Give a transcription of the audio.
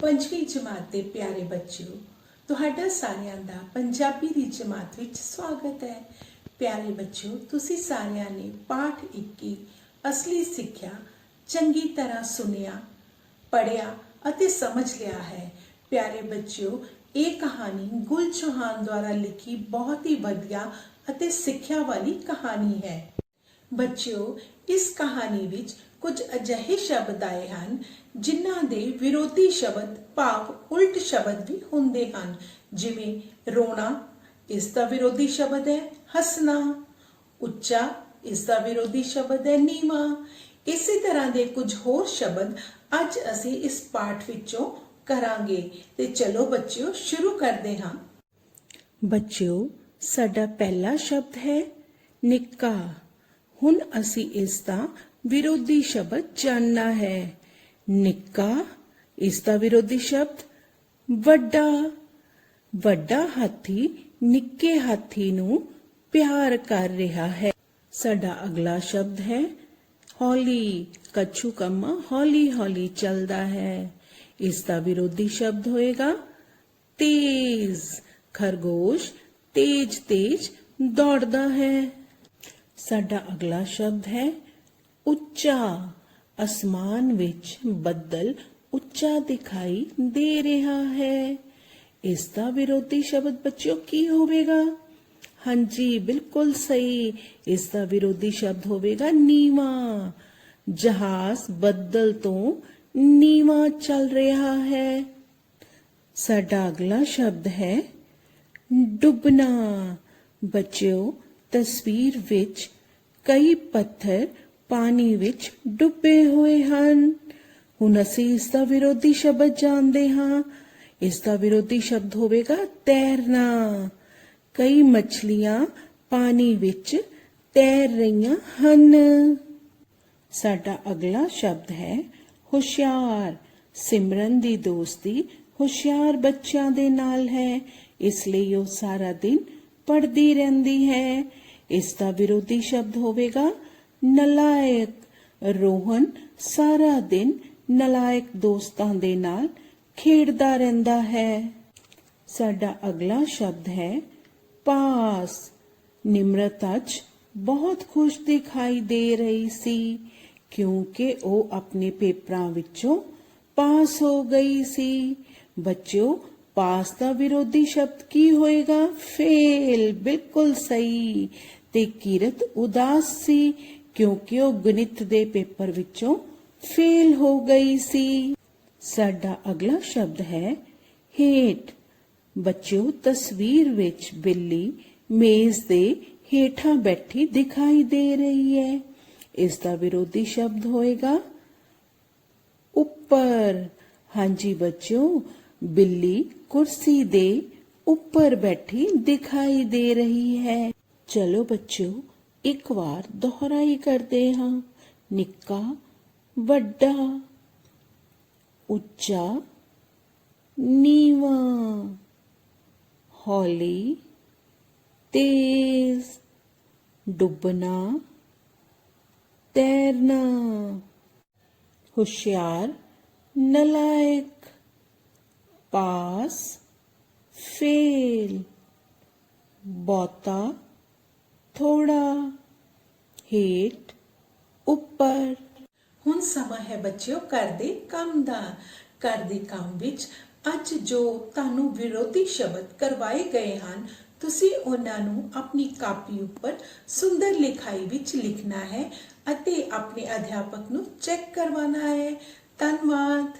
ਪੰਜਵੀਂ ਜਮਾਤ ਦੇ ਪਿਆਰੇ ਬੱਚਿਓ, ਤੁਹਾਡਾ ਸਾਰਿਆਂ ਦਾ ਪੰਜਾਬੀ ਦੀ ਜਮਾਤ ਵਿੱਚ ਸਵਾਗਤ ਹੈ। ਪਿਆਰੇ ਬੱਚਿਓ, ਤੁਸੀਂ ਸਾਰਿਆਂ ਨੇ ਪਾਠ 21 ਅਸਲੀ ਸਿੱਖਿਆ ਚੰਗੀ ਤਰ੍ਹਾਂ ਸੁਨਿਆ ਪੜਿਆ ਅਤੇ ਸਮਝ ਲਿਆ ਹੈ। ਪਿਆਰੇ ਬੱਚਿਓ, ਇਹ ਕਹਾਣੀ ਗੁਲ ਚੌਹਾਨ ਦੁਆਰਾ ਲਿਖੀ ਬਹੁਤ ਹੀ ਵਧੀਆ ਅਤੇ ਸਿੱਖਿਆ ਵਾਲੀ ਕਹਾਣੀ ਹੈ। ਬੱਚਿਓ, ਇਸ ਕਹਾਣੀ ਵਿੱਚ ਕੁਝ ਅਜਿਹੇ ਸ਼ਬਦ ਆਏ ਹਨ, ਜਿਨ੍ਹਾਂ ਦੇ ਵਿਰੋਧੀ ਸ਼ਬਦ ਭਾਵ ਉਲਟ ਸ਼ਬਦ ਵੀ ਹੁੰਦੇ ਹਨ। ਜਿਵੇਂ, ਰੋਣਾ, ਇਸ ਦਾ ਵਿਰੋਧੀ ਸ਼ਬਦ ਹੈ। ਹੱਸਣਾ, ਉੱਚਾ, ਇਸ ਦਾ ਵਿਰੋਧੀ ਸ਼ਬਦ ਹੈ। ਨੀਵਾ, ਇਸੇ ਤਰ੍ਹਾਂ ਦੇ ਕੁਝ ਹੋਰ ਸ਼ਬਦ ਅੱਜ ਅਸੀਂ ਇਸ ਪਾਠ ਵਿੱਚੋਂ ਕਰਾਂਗੇ। ਤੇ ਚਲੋ ਬੱਚਿਓ, ਸ਼ੁਰੂ ਕਰਦੇ ਹਾਂ। ਬੱਚਿਓ, ਸਾਡਾ ਪਹਿਲਾ ਸ਼ਬਦ ਹੈ, ਨਿੱਕਾ। ਹੁਣ ਅਸੀਂ ਇਸ ਦਾ ਵਿਰੋਧੀ ਸ਼ਬਦ ਜਾਣਨਾ ਹੈ ਨਿੱਕਾ ਇਸ ਦਾ ਵਿਰੋਧੀ ਸ਼ਬਦ ਵੱਡਾ ਵੱਡਾ ਹਾਥੀ ਨਿੱਕੇ ਹਾਥੀ ਨੂੰ ਪਿਆਰ ਕਰ ਰਿਹਾ ਹੈ ਸਾਡਾ ਅਗਲਾ ਸ਼ਬਦ ਹੈ ਹੌਲੀ ਕੱਛੂ ਕੰਮਾ ਹੌਲੀ ਹੌਲੀ ਚੱਲਦਾ ਹੈ ਇਸ ਦਾ ਵਿਰੋਧੀ ਸ਼ਬਦ ਹੋਏਗਾ ਤੇਜ਼ ਖਰਗੋਸ਼ ਤੇਜ਼ ਤੇਜ਼ ਦੌੜਦਾ ਹੈ ਸਾਡਾ ਅਗਲਾ ਸ਼ਬਦ ਹੈ ਉੱਚਾ ਅਸਮਾਨ ਵਿੱਚ ਬੱਦਲ ਉੱਚਾ ਦਿਖਾਈ ਦੇ ਰਿਹਾ ਹੈ ਇਸ ਦਾ ਵਿਰੋਧੀ ਸ਼ਬਦ ਬੱਚਿਓ ਕੀ ਹੋਵੇਗਾ ਹਾਂਜੀ ਬਿਲਕੁਲ ਸਹੀ ਇਸ ਦਾ ਵਿਰੋਧੀ ਸ਼ਬਦ ਹੋਵੇਗਾ ਨੀਵਾ ਜਹਾਜ਼ ਬੱਦਲ ਤੋਂ ਨੀਵਾ ਚੱਲ ਰਿਹਾ ਹੈ ਸਾਡਾ ਅਗਲਾ ਸ਼ਬਦ ਹੈ ਡੁੱਬਣਾ ਬੱਚਿਓ ਤਸਵੀਰ ਵਿੱਚ ਕਈ ਪੱਥਰ ਪਾਣੀ ਵਿੱਚ ਡੁੱਬੇ ਹੋਏ ਹਨ। ਹੁਣ ਅਸੀਂ ਇਸ ਦਾ ਵਿਰੋਧੀ ਸ਼ਬਦ ਜਾਣਦੇ ਹਾਂ। ਇਸ ਦਾ ਵਿਰੋਧੀ ਸ਼ਬਦ ਹੋਵੇਗਾ ਤੈਰਨਾ। ਕਈ ਮੱਛਲੀਆਂ ਪਾਣੀ ਵਿੱਚ ਤੈਰ ਰਹੀਆਂ ਹਨ। ਸਾਡਾ ਅਗਲਾ ਸ਼ਬਦ ਹੈ ਹੁਸ਼ਿਆਰ। ਸਿਮਰਨ ਦੀ ਦੋਸਤੀ ਹੁਸ਼ਿਆਰ ਬੱਚਿਆਂ ਦੇ ਨਾਲ ਹੈ। ਇਸ ਲਈ ਉਹ ਸਾਰਾ ਦਿਨ ਪੜ੍ਹਦੀ ਰਹਿੰਦੀ ਹੈ। ਇਸ ਦਾ ਵਿਰੋਧੀ ਸ਼ਬਦ ਹੋਵੇਗਾ ਨਲਾਇਕ ਰੋਹਨ ਸਾਰਾ ਦਿਨ ਨਲਾਇਕ ਦੋਸਤਾਂ ਦੇ ਨਾਲ ਖੇਡਦਾ ਰਹਿੰਦਾ ਹੈ ਸਾਡਾ ਅਗਲਾ ਸ਼ਬਦ ਹੈ ਪਾਸ ਨਿਮਰਤ ਅੱਜ ਬਹੁਤ ਖੁਸ਼ ਦਿਖਾਈ ਦੇ ਰਹੀ ਸੀ ਕਿਉਂਕਿ ਉਹ ਆਪਣੇ ਪੇਪਰਾਂ ਵਿੱਚੋਂ ਪਾਸ ਹੋ ਗਈ ਸੀ ਬੱਚਿਓ ਪਾਸ ਦਾ ਵਿਰੋਧੀ ਸ਼ਬਦ ਕੀ ਹੋਏਗਾ ਫੇਲ ਬਿਲਕੁਲ ਸਹੀ ਤੇ ਕਿਰਤ ਉਦਾਸ ਸੀ ਕਿਉਂਕਿ ਉਹ ਗਣਿਤ ਦੇ ਪੇਪਰ ਵਿੱਚੋਂ ਫੇਲ ਹੋ ਗਈ ਸੀ। ਸਾਡਾ ਅਗਲਾ ਸ਼ਬਦ ਹੈ ਹੇਠ। ਬੱਚਿਓ, ਤਸਵੀਰ ਵਿੱਚ ਬਿੱਲੀ ਮੇਜ਼ ਦੇ ਹੇਠਾਂ ਬੈਠੀ ਦਿਖਾਈ ਦੇ ਰਹੀ ਹੈ। ਇਸ ਦਾ ਵਿਰੋਧੀ ਸ਼ਬਦ ਹੋਏਗਾ ਉੱਪਰ। ਹਾਂਜੀ ਬੱਚਿਓ, ਬਿੱਲੀ ਕੁਰਸੀ ਦੇ ਉੱਪਰ ਬੈਠੀ ਦਿਖਾਈ ਦੇ ਰਹੀ ਹੈ। ਚਲੋ ਬੱਚਿਓ ਇੱਕ ਵਾਰ ਦੁਹਰਾਈ ਕਰਦੇ ਹਾਂ ਨਿੱਕਾ ਵੱਡਾ ਉੱਚਾ ਨੀਵਾ ਹੌਲੀ ਤੇਜ਼ ਡੁੱਬਣਾ ਤੈਰਨਾ ਹੁਸ਼ਿਆਰ ਨਲਾਇਕ ਪਾਸ ਫੇਲ ਬਹੁਤਾ ਥੋੜਾ ਹੇਠ ਉੱਪਰ। ਹੁਣ ਸਮਾਂ ਹੈ ਬੱਚਿਓ ਘਰ ਦੇ ਕੰਮ ਦਾ। ਘਰ ਦੇ ਕੰਮ ਵਿੱਚ ਅੱਜ ਜੋ ਤੁਹਾਨੂੰ ਵਿਰੋਧੀ ਸ਼ਬਦ ਕਰਵਾਏ ਗਏ ਹਨ, ਤੁਸੀਂ ਉਹਨਾਂ ਨੂੰ ਆਪਣੀ ਕਾਪੀ ਉੱਪਰ ਸੁੰਦਰ ਲਿਖਾਈ ਵਿੱਚ ਲਿਖਣਾ ਹੈ ਅਤੇ ਆਪਣੇ ਅਧਿਆਪਕ ਨੂੰ ਚੈੱਕ ਕਰਵਾਉਣਾ ਹੈ। ਧੰਨਵਾਦ।